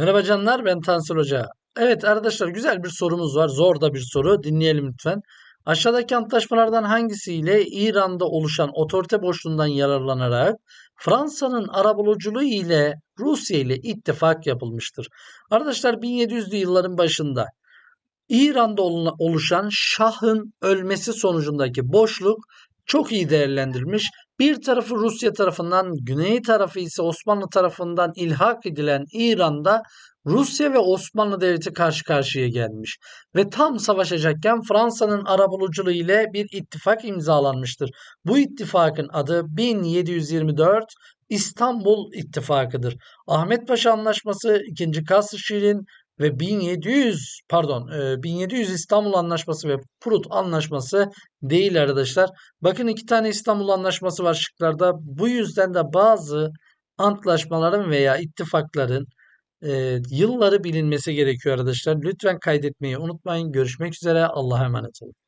Merhaba canlar ben Tansel Hoca. Evet arkadaşlar güzel bir sorumuz var. Zor da bir soru. Dinleyelim lütfen. Aşağıdaki antlaşmalardan hangisiyle İran'da oluşan otorite boşluğundan yararlanarak Fransa'nın arabuluculuğu ile Rusya ile ittifak yapılmıştır? Arkadaşlar 1700'lü yılların başında İran'da oluşan Şah'ın ölmesi sonucundaki boşluk çok iyi değerlendirilmiş. Bir tarafı Rusya tarafından, güney tarafı ise Osmanlı tarafından ilhak edilen İran'da Rusya ve Osmanlı Devleti karşı karşıya gelmiş ve tam savaşacakken Fransa'nın arabuluculuğu ile bir ittifak imzalanmıştır. Bu ittifakın adı 1724 İstanbul İttifakı'dır. Ahmet Paşa Anlaşması 2. Kasr Şirin ve 1700 pardon 1700 İstanbul Anlaşması ve Prut Anlaşması değil arkadaşlar. Bakın iki tane İstanbul Anlaşması var şıklarda. Bu yüzden de bazı antlaşmaların veya ittifakların e, yılları bilinmesi gerekiyor arkadaşlar. Lütfen kaydetmeyi unutmayın. Görüşmek üzere. Allah'a emanet olun.